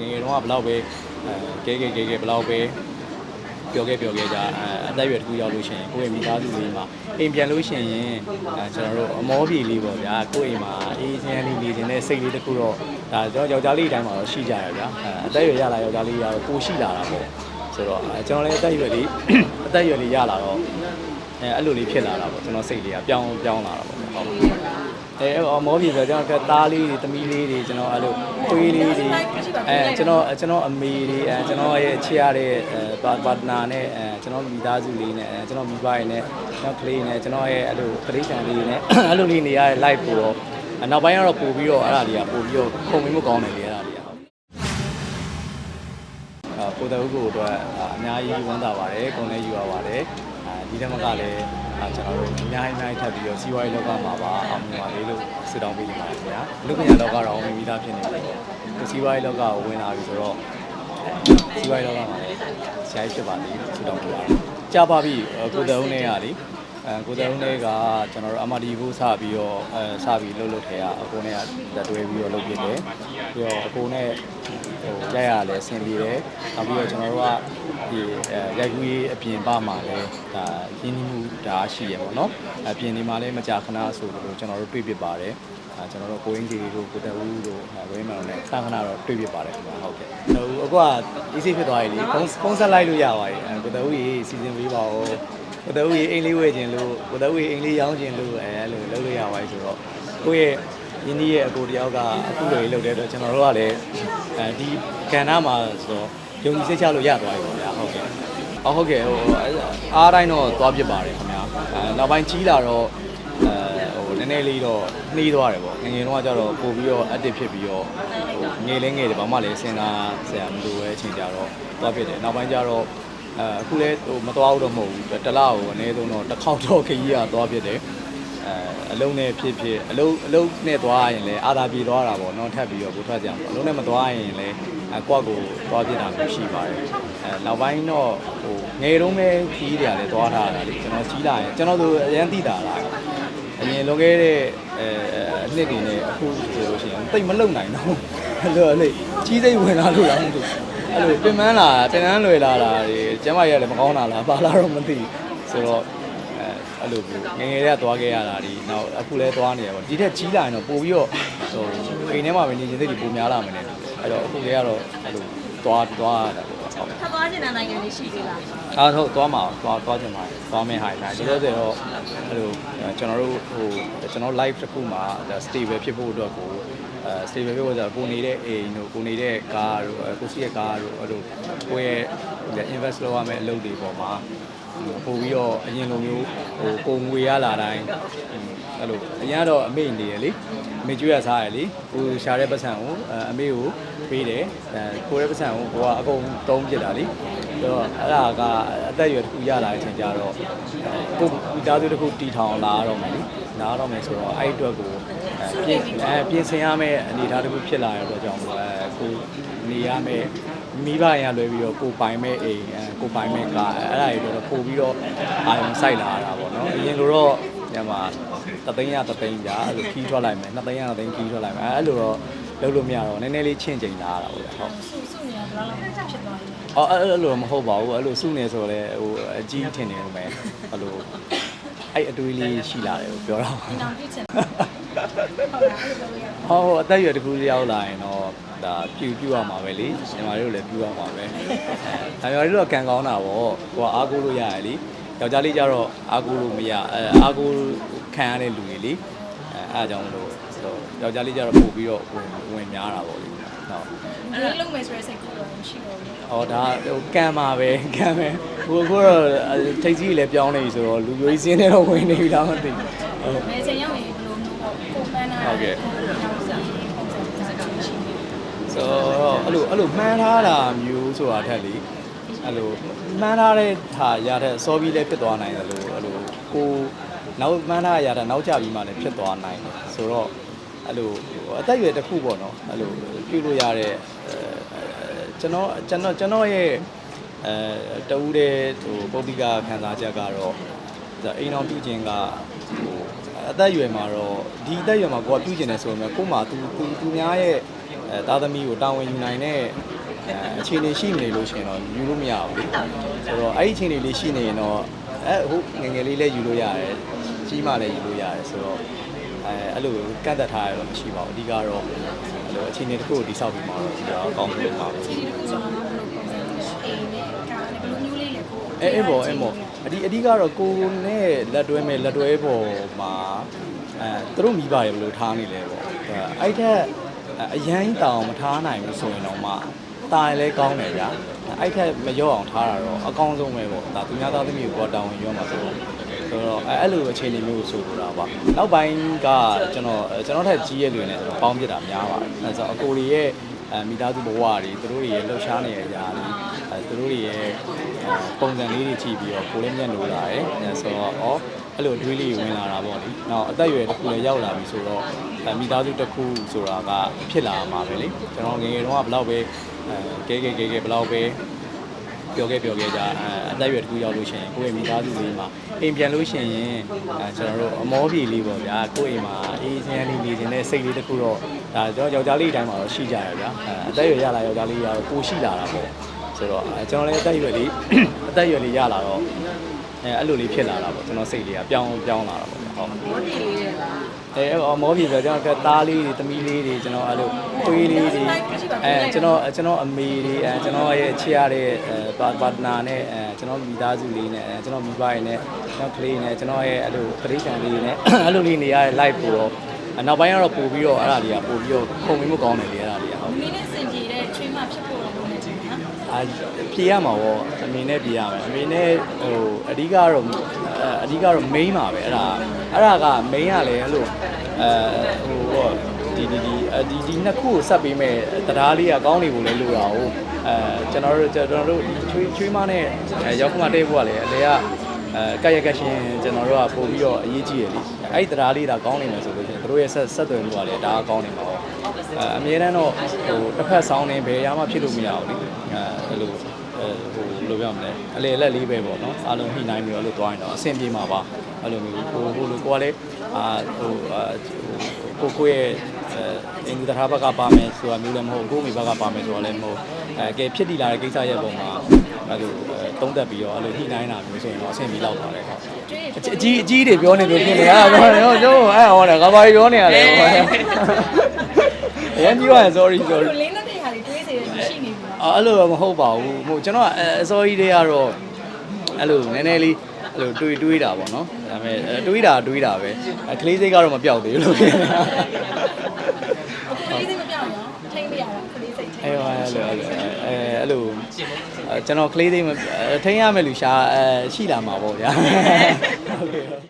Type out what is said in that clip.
ငယ်ငယ်တုန်းကဘလောက်ပဲအဲကဲကဲကဲကဲဘလောက်ပဲပျော်ခဲ့ပျော်ခဲ့ကြအဲအသက်အရွယ်တစ်ခုရောက်လို့ရှိရင်ကိုယ့်ရဲ့မိသားစုလေးမှာအိမ်ပြန်လို့ရှိရင်အဲကျွန်တော်တို့အမောပြေလေးပေါ့ဗျာကိုယ့်အိမ်မှာအေးချမ်းလေးနေခြင်းနဲ့စိတ်လေးတစ်ခုတော့ဒါကျွန်တော်ယောက်ျားလေးအတိုင်းမှာတော့ရှိကြရဗျာအဲအသက်အရွယ်ရလာယောက်ျားလေးကတော့ကိုရှိလာတာပေါ့ဆိုတော့အဲကျွန်တော်လည်းအသက်အရွယ်လေးအသက်အရွယ်လေးရလာတော့အဲအဲ့လိုလေးဖြစ်လာတာပေါ့ကျွန်တော်စိတ်လေးကပြောင်းပြောင်းလာတာပေါ့ဟုတ်အဲ အမောပြေဆိုတော့ကျွန်တော်ကသားလေးတွေသမီးလေးတွေကျွန်တော်အဲ့လိုခွေးလေးတွေအဲကျွန်တော်ကျွန်တော်အမေတွေအဲကျွန်တော်ရဲ့ချစ်ရတဲ့အဲပါတနာနဲ့အဲကျွန်တော်မိသားစုလေးနဲ့အဲကျွန်တော်မိဘတွေနဲ့ကျွန်တော်ကလေးနဲ့ကျွန်တော်ရဲ့အဲ့လိုကလေးချန်လေးနဲ့အဲ့လိုလေးနေရတဲ့ live ပို့တော့နောက်ပိုင်းကတော့ပို့ပြီးတော့အဲ့ဒါတွေကပို့ပြီးတော့ခုံမင်းမကောင်းတယ်လေအဲ့ဒါတွေကဟုတ်အာကိုတဲ့ဥက္ကိုအတွက်အများကြီးဝမ်းသာပါတယ်ကိုယ်လည်းယူရပါတယ်အဲဒီတမကလည်း အာကျွန်တော်တို့အများကြီးအများကြီးထပ်ပြီးတော့စီးပွားရေးလောကမှာပါအောင်မြင်ပါလေလို့ဆုတောင်းပေးနေပါတယ်ခင်ဗျာလူပညာလောကတော့အောင်မြင်ပြီးသားဖြစ်နေပြီကိုစီးပွားရေးလောကကိုဝင်လာပြီဆိုတော့စီးပွားရေးလောကမှာလည်းဆရာကြီးဖြစ်ပါလေလို့ဆုတောင်းပေးပါတယ်ကြားပါပြီကိုတဲ့ဦးနဲ့ရလေအဲကိုတဲ့ဦးနဲ့ကကျွန်တော်တို့ MRD ကိုစပြီးတော့အဲစပြီးလှုပ်လှုပ်ထဲရအကိုနဲ့ကတွဲပြီးတော့လုပ်ပြတယ်ပြီးတော့အကိုနဲ့ ဟိုရိုက်ရလဲအဆင်ပြေတယ်နောက်ပြီးတော့ကျွန်တော်တို့ကဒီအဲရိုက်ကူးရေးအပြင်ပမှာလဲဒါရင်းနှီးမှုဒါရှိရပေါ့နော်အပြင်ဒီမှာလဲမကြာခဏဆိုလို့ကျွန်တော်တို့တွေ့ပြပါတယ်အဲကျွန်တော်တို့ကိုရင်းကြီးတို့ကိုတက်ဦးတို့ဝင်းမန်တို့လည်းခဏခဏတော့တွေ့ပြပါတယ်ခင်ဗျာဟုတ်ကဲ့ဟိုအခုက easy ဖြစ်သွားပြီလေဖုန်းဖုန်းဆက်လိုက်လို့ရပါတယ်အဲကိုတက်ဦးကြီးစီစဉ်ပေးပါဦးကိုတက်ဦးကြီးအိမ်လေးဝယ်ခြင်းလို့ကိုတက်ဦးကြီးအိမ်လေးရောင်းခြင်းလို့အဲလိုလုပ်လို့ရပါတယ်ဆိုတော့ကိုယ့်ရဲ့ ရင်းနှီးရဲ့အကိုတယောက်ကအခုလိုလေးလုပ်တဲ့အတွက်ကျွန်တော်တို့ကလည်းအဲဒီကဏ္ဍမှာဆိုတော့ယုံကြည်စိတ်ချလို့ရသွားပြီပေါ့ဗျာဟုတ်ကဲ့အော်ဟုတ်ကဲ့ဟိုအားတိုင်းတော့သွားဖြစ်ပါတယ်ခင်ဗျာအဲနောက်ပိုင်းကြီးလာတော့အဲဟိုနည်းနည်းလေးတော့နှီးသွားတယ်ပေါ့ငယ်ငယ်တော့ကကျတော့ပို့ပြီးတော့ active ဖြစ်ပြီးတော့ဟိုငယ်လေးငယ်တယ်ဘာမှလည်းစဉ်းစားဆရာမလိုပဲအချိန်ကြတော့သွားဖြစ်တယ်နောက်ပိုင်းကျတော့အဲအခုလဲဟိုမသွားဘူးတော့မဟုတ်ဘူးတစ်လားကိုအနည်းဆုံးတော့တစ်ခေါက်တော့ခကြီးကသွားဖြစ်တယ် အဲအလုံးနဲ့ဖြစ်ဖြစ်အလုံးအလုံးနဲ့သွားရင်လည်းအာသာပြေသွားတာပေါ့နော်ထပ်ပြီးတော့ကိုထွက်ကြအောင်အလုံးနဲ့မသွားရင်လည်းအကွက်ကိုသွားပြစ်တာမျိုးရှိပါတယ်အဲနောက်ပိုင်းတော့ဟိုငယ်တုန်းပဲကြီးတယ်လည်းသွားထားတာလေကျွန်တော်ကြီးလာရင်ကျွန်တော်တို့အရန်သိတာလားအရင်လွန်ခဲ့တဲ့အဲအနှစ်တွေနဲ့အခုဆိုလို့ရှိရင်တိတ်မလုံနိုင်တော့အဲ့လိုလေကြီးစိတ်ဝင်လာလို့ရအောင်သူအဲ့လိုပြင်ပန်းလာတင်တန်းလွယ်လာတာတွေကျမကြီးကလည်းမကောင်းတာလားပါလာတော့မသိဘူးဆိုတော့ အဲအဲ့လိုမျိုးငယ်ငယ်လေးကသွားခဲ့ရတာဒီနောက်အခုလဲသွားနေရပါဒီထက်ကြီးလာရင်တော့ပို့ပြီးတော့ဟိုအိမ်ထဲမှာပဲနေခြင်းစိတ်တွေပိုများလာမယ်နဲ့အဲ့တော့အခုလေးကတော့အဲ့လိုသွားသွားရတာပေါ့ဟုတ်ထပ်သွားကျင်တဲ့နိုင်ငံလေးရှိသေးလားအားဟုတ်သွားမှာသွားသွားချင်ပါတယ်သွားမယ်ဟာဒါဒီလိုဆိုတော့အဲ့လိုကျွန်တော်တို့ဟိုကျွန်တော် live တစ်ခုမှာ stable ဖြစ်ဖို့အတွက်ကို အဲ stable ဖြစ်ဖို့ဆိုတော့ကိုနေတဲ့အိမ်တို့ကိုနေတဲ့ကားတို့ကိုစီးရဲ့ကားတို့အဲ့လိုကိုရဲ့ invest လုပ်ရမယ့်အလုပ်တွေပေါ်မှာပို့ပြီးတော့အရင်လိုမျိုးဟိုကိုငွေရလာတိုင်းအဲ့လိုအရင်ကတော့အမေနေရလေအမေကျွေးရစားရလေကိုရှာတဲ့ပတ်စံကိုအမေကိုပေးတယ်အဲကိုရဲ့ပတ်စံကိုကိုကအကုန်တုံးပြစ်တာလေဆို တော့အဲ့ဒါကအသက်အရွယ်တစ်ခုရလာတဲ့အချိန်ကျတော့ကိုမိသားစုတစ်ခုတီထောင်လာတော့မယ်လေလာတော့မယ်ဆိုတော့အဲ့အတွက်ကိုပြင်အဲပြင်ဆင်ရမယ့်အနေအထားတစ်ခုဖြစ်လာရတော့ကြောင့်အဲကိုနေရမယ့်မိဘရလွယ်ပြီးတော့ကိုပိုင်မဲ့အိမ်အဲကိုပိုင်မဲ့ကားအဲ့ဒါတွေတော့ပို့ပြီးတော့အာရုံစိုက်လာတာပေါ့နော်အရင်လိုတော့ညမှာတသိန်းရတသိန်းကြာအဲ့လိုခီးထွက်လိုက်မယ်နှစ်သိန်းရနှစ်သိန်းခီးထွက်လိုက်မယ်အဲ့လိုတော့ လုပ်လို့မရတော့နည်းနည်းလေးချင့်ချိန်လာတာပေါ့ဗျဟုတ်စုစုနေရဘယ်လောက်လောက်ဖြစ်သွားလဲအော်အဲ့အဲ့လိုမဟုတ်ပါဘူးအဲ့လိုစုနေဆိုတော့လေဟိုအကြီးထင်နေလို့ပဲအဲ့လိုအဲ့အတွေးလေးရှိလာတယ်ကိုပြောတော့ဒီနောက်ပြည့်ချင်ဟုတ်လားအဲ့လိုပြောရဟောဟိုအသက်အရွယ်တစ်ခုရောက်လာရင်တော့ဒါပြူပြူရမှာပဲလေညီမတို့လည်းပြူရမှာပဲအဲဒါမျိုးလေးတော့ကံကောင်းတာပေါ့ကိုကအားကိုးလို့ရရလေယောက်ျားလေးကြတော့အားကိုးလို့မရအဲအားကိုးခံရတဲ့လူတွေလေအဲအားကြောင့်မလို့ဆိုတော့ ယောက်ျားလေးကြတော့ပို့ပြီးတော့ဝင်ဝင်များတာပေါ့လေဟုတ်အဲ့လိုလုပ်မယ်ဆိုတဲ့စိတ်ကူတော့မရှိတော့ဘူး။အော်ဒါဟိုကံပါပဲကံပဲ။ဟိုအခုတော့ထိတ်ကြီးလည်းပြောင်းနေပြီဆိုတော့လူမျိုးကြီးစင်းနေတော့ဝင်နေပြီလားမသိဘူး။ဟုတ်မဲချိန်ရောက်ရင်ဘယ်လိုမျိုးပေါ့ကိုပန်းနာနောက်ဆက်ပုံစံစကားရှိနေဆိုတော့အဲ့လိုအဲ့လိုမှန်းထားတာမျိုးဆိုတာထက်လေအဲ့လိုမှန်းထားတဲ့ဟာရတဲ့စောပြီးလည်းဖြစ်သွားနိုင်တယ်လို့အဲ့လိုကိုနောက်မှန်းထားရတာနောက်ကျပြီးမှလည်းဖြစ်သွားနိုင်တယ်ဆိုတော့ အဲ့လိုအသက်အရွယ်တစ်ခုပေါ့နော်အဲ့လိုပြုလို့ရတဲ့အဲကျွန်တော်ကျွန်တော်ကျွန်တော်ရဲ့အဲတဦးတဲ့ဟိုပုဒ်တိကခံစားချက်ကတော့ဒါအိမ်အောင်ပြုခြင်းကဟိုအသက်အရွယ်မှာတော့ဒီအသက်အရွယ်မှာကိုကပြုခြင်းတယ်ဆိုပေမဲ့ကို့မှာသူသူသူများရဲ့အဲအဲသားသမီးကိုတာဝန်ယူနိုင်တဲ့အဲအခြေအနေရှိနေလို့ရှိရင်တော့ယူလို့မရဘူးလေဆိုတော့အဲ့ဒီအခြေအနေလေးရှိနေရင်တော့အဲဟုတ်ငယ်ငယ်လေးလည်းယူလို့ရတယ်ကြီးမှလည်းယူလို့ရတယ်ဆိုတော့ အဲအဲ့လိုကန့်သက်ထားရတော့မရှိပါဘူးအဓိကတော့အဲ့လိုအခြေအနေတစ်ခုကိုတိဆောက်ပြီးမှတော့ကျွန်တော်ကောင်းပြီးပါဘူးဒီတစ်ခုဆိုတာကဘယ်လိုပုံစံလဲအိမ်နဲ့ကားနဲ့ဘယ်လိုမျိုးလေးလဲကိုအဲအဲ့ပေါ်အဲ့ပေါ်အဒီအဓိကတော့ကိုနဲ့လက်တွဲမဲ့လက်တွဲပေါ်မှာအဲသူတို့မိပါတယ်ဘယ်လိုထားနေလဲပေါ့အဲ့ထက်အရန်တောင်မထားနိုင်ဘူးဆိုရင်တော့မှတာရလဲကောင်းတယ်ဗျာအဲ့ထက်မရော့အောင်ထားတာတော့အကောင်းဆုံးပဲပေါ့ဒါသူများသားသမီးကိုတော့တောင်းဝင်ရောမှာဆိုတော့ ဆိုတော့အဲအဲ့လိုအခြေအနေမျိုးကိုဆိုလိုတာပါနောက်ပိုင်းကကျွန်တော်ကျွန်တော်ထက်ကြီးရဲ့လူတွေနဲ့ကျွန်တော်ပေါင်းပြတာများပါတယ်အဲဆိုတော့အကိုတွေရဲ့အဲမိသားစုဘဝတွေသူတို့တွေရဲ့လှုပ်ရှားနေတဲ့အရာတွေအဲသူတို့တွေရဲ့အဲပုံစံလေးတွေကြည့်ပြီးတော့ကိုယ်လည်းမျက်နှာလာတယ်အဲဆိုတော့ဩအဲ့လိုအတွေးလေးဝင်လာတာပေါ့လေနောက်အသက်အရွယ်တစ်ခုလည်းရောက်လာပြီဆိုတော့အဲမိသားစုတစ်ခုဆိုတာကဖြစ်လာမှာပဲလေကျွန်တော်ငယ်ငယ်တုန်းကဘယ်တော့ပဲအဲကဲကဲကဲကဲဘယ်တော့ပဲ ပြောခဲ့ပြောခဲ့ကြအဲအသက်အရွယ်တစ်ခုရောက်လို့ရှိရင်ကိုယ့်ရဲ့မိသားစုလေးမှာအိမ်ပြန်လို့ရှိရင်အဲကျွန်တော်တို့အမောပြေလေးပေါ့ဗျာကိုယ့်အိမ်မှာအေးချမ်းလေးနေနေတဲ့စိတ်လေးတစ်ခုတော့ဒါကျွန်တော်ယောက်ျားလေးအတိုင်းမှာတော့ရှိကြရဗျာအဲအသက်အရွယ်ရလာယောက်ျားလေးရတော့ကိုရှိလာတာပေါ့ဆိုတော့အဲကျွန်တော်လည်းအသက်အရွယ်လေးအသက်အရွယ်လေးရလာတော့ အဲအဲ့လိုလေးဖြစ်လာတာပေါ့ကျွန်တော်စိတ်လေးကပြောင်းပြောင်းလာတာပေါ့ဗျာဟုတ်ဘောတီလေးရလားအဲအော်မောပြီဆိုတော့ကျွန်တော်ကသားလေးတွေသမီးလေးတွေကျွန်တော်အဲ့လိုသွေးလေးတွေအဲကျွန်တော်ကျွန်တော်အမေတွေအဲကျွန်တော်ရဲ့ချစ်ရတဲ့အဲပါပါတနာနဲ့အဲကျွန်တော်မိသားစုလေးနဲ့အဲကျွန်တော်မိဘတွေနဲ့ကျွန်တော်ကလေးနဲ့ကျွန်တော်ရဲ့အဲ့လိုပရိသတ်လေးနဲ့အဲ့လိုလေးနေရတဲ့ live ပို့တော့နောက်ပိုင်းကတော့ပို့ပြီးတော့အဲ့ဒါလေးကပို့ပြီးတော့ခုံမင်းမကောင်းတယ်လေအဲ့ဒါလေးကဟုတ်မင်းနဲ့စင်ပြေတဲ့ချွေးမဖြစ်ဖို့လို့နေတယ်နော်အာဖြေရမှာပေါ့ အမေနဲ့ဖြေရမယ်အမေနဲ့ဟိုအဓိကတော့အဲအဓိကတော့ main ပါပဲအဲ့ဒါအဲ့ဒါက main ကလည်းအဲ့လိုအဲဟိုပေါ့ဒီဒီဒီအဒီဒီနှစ်ခုကိုဆက်ပေးမဲ့တရားလေးကကောင်းနေဖို့လဲလိုတာဟုတ်အဲကျွန်တော်တို့ကျွန်တော်တို့ဒီချွေးချွေးမနဲ့အဲရောက်ခမတဲ့ဘုကလည်းအလေကအဲကက်ရက်ကက်ရှင်ကျွန်တော်တို့ကပို့ပြီးတော့အရေးကြီးရလေအဲ့ဒီတရားလေးဒါကောင်းနေမယ်ဆိုလို့ရှိရင်တို့ရဲ့ဆက်ဆက်သွယ်မှုကလည်းဒါကောင်းနေမှာပေါ့အဲအမြဲတမ်းတော့ဟိုတစ်ဖက်ဆောင်းနေဘယ်ရမှဖြစ်လို့မရဘူးလေအဲအဲ့လိုအဲဟိုဘယ် လိုပြောမလဲအလေလက်လေးပဲပေါ့နော်အားလုံးညှိနှိုင်းပြီးတော့လို့တွားရင်တော့အဆင်ပြေမှာပါအဲ့လိုမျိုးဟိုဟိုလိုကိုကလည်းအာဟိုအာကိုကိုရဲ့အဲအင်္ဂလိပ်ဘက်ကပါမယ်ဆိုတာမျိုးလည်းမဟုတ်ကိုမိဘကပါမယ်ဆိုတာလည်းမဟုတ်အဲကဲဖြစ်တည်လာတဲ့ကိစ္စရဲ့ပုံမှာအဲ့လိုတုံးသက်ပြီးတော့အဲ့လိုညှိနှိုင်းတာမျိုးဆိုရင်တော့အဆင်ပြေလောက်ပါတယ်ဟုတ်ကျွေးအကြီးအကြီးတွေပြောနေလို့ပြင်နေရတာပေါ့နော်ကျွန်တော်အဲ့ဟောတယ်ကဘာပြောနေရလဲဟောတယ်အရင်ပြောရင် sorry sorry အော်အဲ့လိုတော့မဟုတ်ပါဘူးဟိုကျွန်တော်ကအအစောကြီးတွေကတော့အဲ့လိုနည်းနည်းလေးအဲ့လိုတွေးတွေးတာပေါ့နော်ဒါပေမဲ့အဲတွေးတာတွေးတာပဲအခလေးစိတ်ကတော့မပြောက်သေးဘူးလို့ပြောနေတာအခုလေးစိတ်မပြောင်းရောထိမ့်ပြရတာခလေးစိတ်ထိမ့်အဲ့ဟိုအဲ့လိုအဲ့လိုအဲအဲ့လိုအဲကျွန်တော်ကလေးစိတ်မအဲထိန်းရမယ်လူရှာအဲရှိလာမှာပေါ့ဗျာဟုတ်ကဲ့